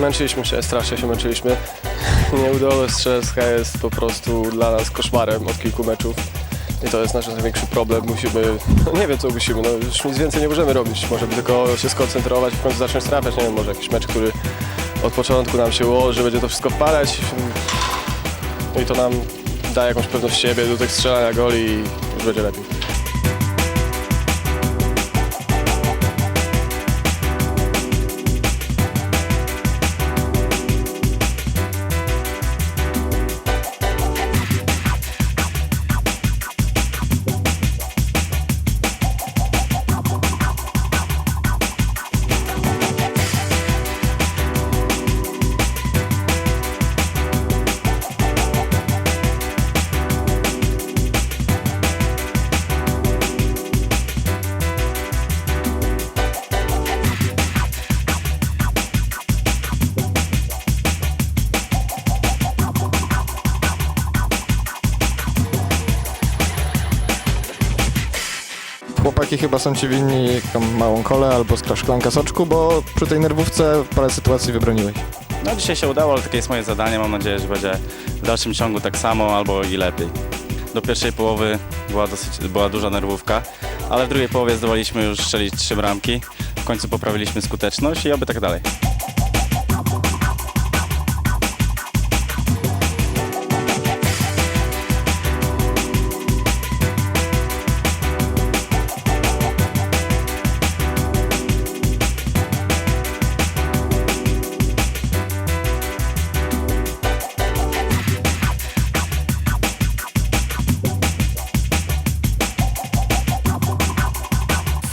męczyliśmy się, strasznie się męczyliśmy. Nieudolny stres jest po prostu dla nas koszmarem od kilku meczów. I to jest nasz największy problem. Musimy, no nie wiem co musimy, no już nic więcej nie możemy robić. Możemy tylko się skoncentrować, w końcu zacząć trafiać. Nie wiem, może jakiś mecz, który od początku nam się ułoży, będzie to wszystko wpadać. No i to nam da jakąś pewność siebie do tych strzelania goli i już będzie lepiej. Chłopaki chyba są ci winni taką małą kolę albo szklanka soczku, bo przy tej nerwówce parę sytuacji wybroniłeś. No dzisiaj się udało, ale takie jest moje zadanie. Mam nadzieję, że będzie w dalszym ciągu tak samo albo i lepiej. Do pierwszej połowy była, dosyć, była duża nerwówka, ale w drugiej połowie zdołaliśmy już strzelić trzy bramki. W końcu poprawiliśmy skuteczność i oby tak dalej.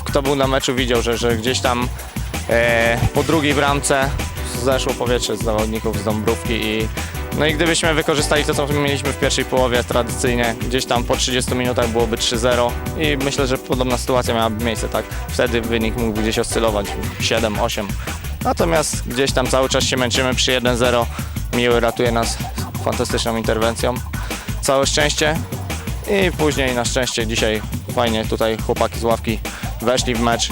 Kto był na meczu widział, że, że gdzieś tam e, po drugiej bramce zeszło powietrze z zawodników z Dąbrówki i no i gdybyśmy wykorzystali to, co mieliśmy w pierwszej połowie tradycyjnie, gdzieś tam po 30 minutach byłoby 3-0 i myślę, że podobna sytuacja miałaby miejsce, tak? Wtedy wynik mógł gdzieś oscylować 7-8. Natomiast gdzieś tam cały czas się męczymy przy 1-0. Miły ratuje nas fantastyczną interwencją. Całe szczęście i później na szczęście dzisiaj fajnie tutaj chłopaki z ławki weszli w mecz.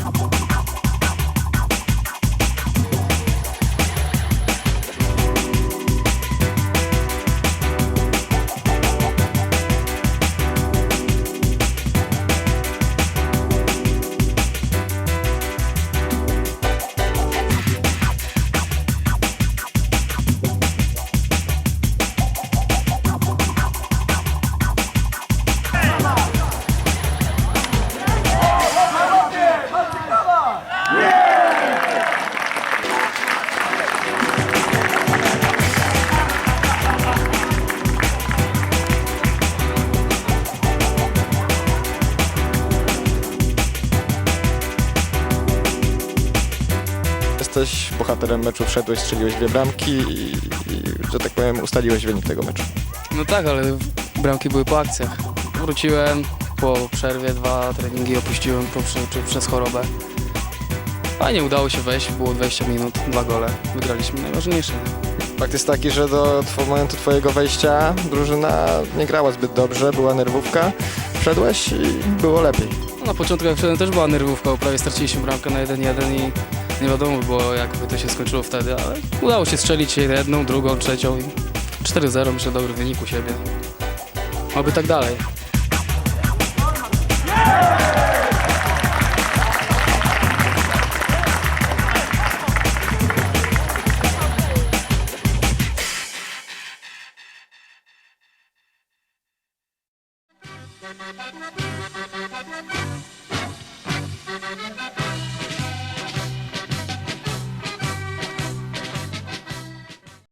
Jesteś bohaterem meczu, wszedłeś, strzeliłeś dwie bramki i, i że tak powiem ustaliłeś wynik tego meczu. No tak, ale bramki były po akcjach. Wróciłem po przerwie, dwa treningi opuściłem po, czy, przez chorobę. Fajnie udało się wejść, było 20 minut, dwa gole. Wygraliśmy najważniejsze. Fakt jest taki, że do tw- momentu twojego wejścia drużyna nie grała zbyt dobrze, była nerwówka. Wszedłeś i było lepiej. No, na początku jak wszedłem też była nerwówka, bo prawie straciliśmy bramkę na 1-1 i nie wiadomo było, jakby to się skończyło wtedy, ale udało się strzelić jedną, drugą, trzecią i 4-0 myślę dobry wynik u siebie. Oby tak dalej.